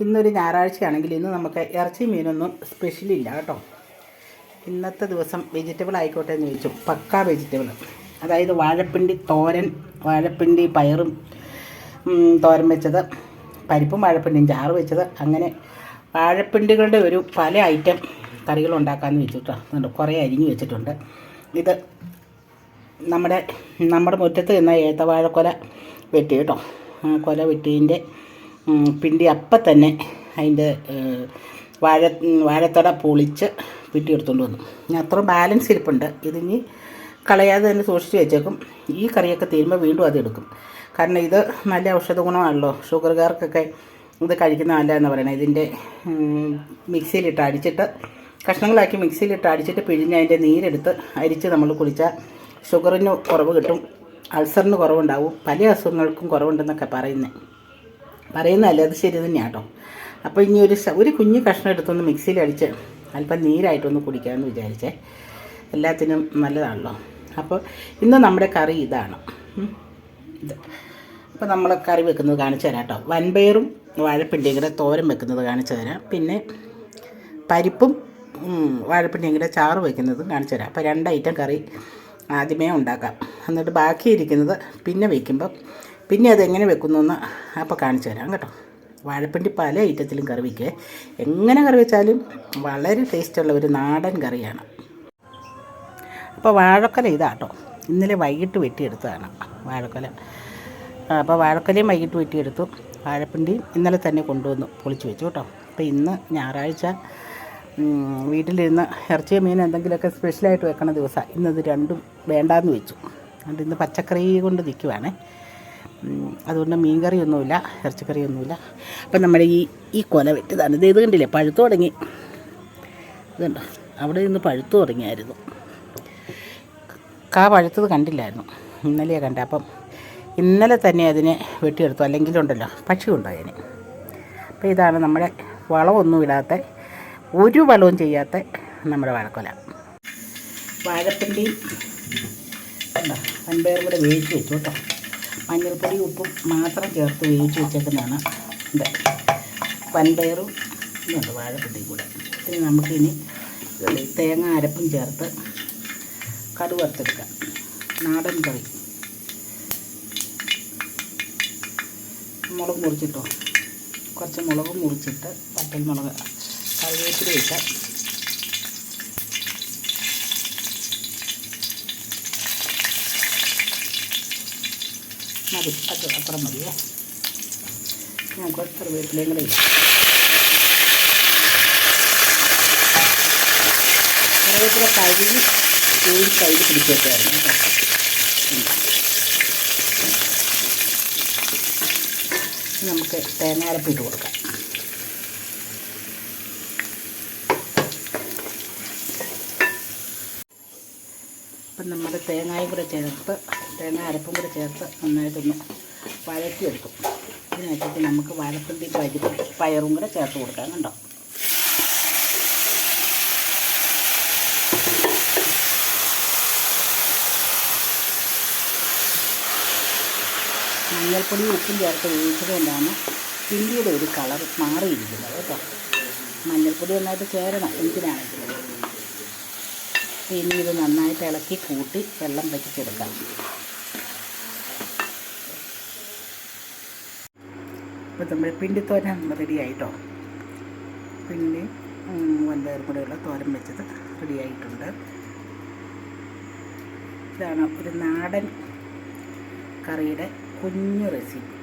ഇന്നൊരു ഞായറാഴ്ചയാണെങ്കിൽ ഇന്ന് നമുക്ക് ഇറച്ചി മീനൊന്നും സ്പെഷ്യലില്ല കേട്ടോ. ഇന്നത്തെ ദിവസം വെജിറ്റബിൾ ആയിക്കോട്ടെ എന്ന് ചോദിച്ചു. പക്ക വെജിറ്റബിൾ അതായത് വാഴപ്പിണ്ടി തോരൻ വാഴപ്പിണ്ടി പയറും തോരൻ വെച്ചത് പരിപ്പും വാഴപ്പിണ്ടിയും ചാറ് വെച്ചത്. അങ്ങനെ വാഴപ്പിണ്ടികളുടെ ഒരു പല ഐറ്റം കറികൾ ഉണ്ടാക്കാമെന്ന് വെച്ചിട്ടോ. അതുകൊണ്ട് കുറേ അരിഞ്ഞു വെച്ചിട്ടുണ്ട്. ഇത് നമ്മുടെ നമ്മുടെ മുറ്റത്ത് നിന്ന ഏത്തവാഴക്കൊല വെട്ടി കേട്ടോ. കൊല വെട്ടിയതിന്റെ പിണ്ടി അപ്പം തന്നെ അതിന്റെ വാഴ വാഴത്തട പൊളിച്ച് പിറ്റി എടുത്തുകൊണ്ട് വന്നു. ഞാൻ അത്ര ബാലൻസ് ഇരിപ്പുണ്ട്. ഇതിനി കളയാതെ തന്നെ സൂക്ഷിച്ച് വെച്ചേക്കും. ഈ കറിയൊക്കെ തീരുമ്പോൾ വീണ്ടും അതെടുക്കും കാരണം ഇത് നല്ല ഔഷധ ഗുണമാണല്ലോ. ഷുഗർകാർക്കൊക്കെ ഇത് കഴിക്കുന്ന നല്ല എന്ന് പറയുന്നത് ഇതിന്റെ മിക്സിയിലിട്ട് അടിച്ചിട്ട് കഷ്ണങ്ങളാക്കി മിക്സിയിലിട്ട് അടിച്ചിട്ട് പിഴിഞ്ഞ് അതിന്റെ നീരെടുത്ത് അരിച്ച് നമ്മൾ കുളിച്ചാൽ ഷുഗറിന് കുറവ് കിട്ടും. അൾസറിന് കുറവുണ്ടാവും. പല അസുഖങ്ങൾക്കും കുറവുണ്ടെന്നൊക്കെ പറയുന്നത് പറയുന്നതല്ല അത് ശരി തന്നെയാണ് കേട്ടോ അപ്പോൾ ഇനി ഒരു ഒരു കുഞ്ഞു കഷ്ണം എടുത്തൊന്ന് മിക്സിയിൽ അടിച്ച് അല്പം നീരായിട്ടൊന്ന് കുടിക്കാമെന്ന് വിചാരിച്ചേ. എല്ലാത്തിനും നല്ലതാണല്ലോ. അപ്പോൾ ഇന്ന് നമ്മുടെ കറി ഇതാണ്. ഇത്. അപ്പോൾ നമ്മൾ കറി വെക്കുന്നത് കാണിച്ചു തരാം കേട്ടോ വൻപയറും വാഴപ്പിണ്ടിയും കൂടെ തോരൻ വെക്കുന്നത് കാണിച്ചു തരാം. പിന്നെ പരിപ്പും വാഴപ്പിണ്ടിയും കൂടെ ചാറ് വയ്ക്കുന്നതും കാണിച്ചു തരാം. അപ്പോൾ രണ്ട് ഐറ്റം കറി ആദ്യമേ ഉണ്ടാക്കാം. എന്നിട്ട് ബാക്കി ഇരിക്കുന്നത് പിന്നെ വയ്ക്കുമ്പം പിന്നെ അതെങ്ങനെ വെക്കുന്നു എന്ന് അപ്പോൾ കാണിച്ചു തരാം കേട്ടോ. വാഴപ്പിണ്ടി പല ഐറ്റത്തിലും കറി വയ്ക്കുക എങ്ങനെ കറി വെച്ചാലും വളരെ ടേസ്റ്റുള്ള ഒരു നാടൻ കറിയാണ്. അപ്പോൾ വാഴക്കൊല ഇതാട്ടോ ഇന്നലെ വൈകിട്ട് വെട്ടിയെടുത്തതാണ് വാഴക്കൊല. അപ്പോൾ വാഴക്കൊലയും വൈകിട്ട് വെട്ടിയെടുത്തു. വാഴപ്പിണ്ടിയും ഇന്നലെ തന്നെ കൊണ്ടുവന്നു പൊളിച്ച് വെച്ചു കേട്ടോ. അപ്പോൾ ഇന്ന് ഞായറാഴ്ച വീട്ടിലിരുന്ന് ഇറച്ചിയോ മീൻ എന്തെങ്കിലുമൊക്കെ സ്പെഷ്യലായിട്ട് വെക്കണ ദിവസമാണ് ഇന്നത് രണ്ടും വേണ്ടാന്ന് വെച്ചു. അതുകൊണ്ട് ഇന്ന് പച്ചക്കറി കൊണ്ട് നിൽക്കുവാണേ അതുകൊണ്ട് മീൻ കറിയൊന്നുമില്ല ഇറച്ചിക്കറിയൊന്നുമില്ല. അപ്പം നമ്മുടെ ഈ ഈ കൊല വെറ്റതാണ്. ഇത് ഇത് കണ്ടില്ലേ? പഴുത്തു തുടങ്ങി. ഇതുണ്ടോ. അവിടെ നിന്ന് പഴുത്തു തുടങ്ങിയായിരുന്നു. കാ പഴുത്തത് കണ്ടില്ലായിരുന്നു. ഇന്നലെയാണ് കണ്ടത്. അപ്പം ഇന്നലെ തന്നെ അതിനെ വെട്ടിയെടുത്തു. അല്ലെങ്കിലുണ്ടല്ലോ പക്ഷി കൊണ്ടുപോയി അതിന്. അപ്പോൾ ഇതാണ് നമ്മുടെ വളമൊന്നും ഇടാത്ത ഒരു വളവും ചെയ്യാത്ത നമ്മുടെ വാഴക്കൊല. വാഴപ്പിണ്ടി. കണ്ടോ? കൂടെ വേവിച്ച് വെച്ചു കേട്ടോ. മഞ്ഞൾപ്പൊടി ഉപ്പും മാത്രം ചേർത്ത് വേവിച്ച് വെച്ചേക്കുന്നതാണ്. ഇത് വൻപയറും ഇതുണ്ട് വാഴപ്പൊടി കൂടെ. ഇനി നമുക്കിനി തേങ്ങ അരപ്പും ചേർത്ത് കടുക് വറുത്തെടുക്കാം നാടൻ കറി. മുളക് മുറിച്ചിട്ടോ? കുറച്ച് മുളക് മുറിച്ചിട്ട് വറ്റൽ മുളക് കറിവേപ്പില ഇട്ട് മതി. അത് അത്ര മതിയേ ഞാൻ കുറച്ച് വീട്ടിലേയും കൂടെ ഇടാം. കറിവേപ്പില കഴുകി ചൂട് കയ്യിൽ പിടിച്ചേക്കായിരുന്നു നമുക്ക് തേങ്ങാരപ്പിട്ട് കൊടുക്കാം. അപ്പം നമ്മുടെ തേങ്ങായും കൂടെ ചേർത്ത് തേങ്ങ അരപ്പും കൂടെ ചേർത്ത് നന്നായിട്ടൊന്ന് വഴറ്റിയെടുക്കും. ഇതിനകത്തേക്ക് നമുക്ക് വാഴപ്പിണ്ടി പരിപ്പും പയറും കൂടെ ചേർത്ത് കൊടുക്കാം കണ്ടോ? മഞ്ഞൾപ്പൊടിയും ഉപ്പും ചേർത്ത് ഉപയോഗിച്ചത് കൊണ്ടാണ് പിണ്ടിയുടെ ഒരു കളർ മാറിയിരിക്കുന്നത് കേട്ടോ. മഞ്ഞൾപ്പൊടി നന്നായിട്ട് ചേരണം എന്തിനാണെങ്കിലും ഇനി ഇത് നന്നായിട്ട് ഇളക്കി കൂട്ടി വെള്ളം വറ്റിച്ചെടുക്കാം. ഇപ്പോൾ നമ്മൾ പിണ്ടിത്തോരൻ റെഡി ആയിട്ടോ? പിണ്ടി വൻപയർ കൂടെയുള്ള തോരൻ വെച്ചത് റെഡി ആയിട്ടുണ്ട്. ഇതാണ് ഒരു നാടൻ കറിയുടെ കുഞ്ഞു റെസിപ്പി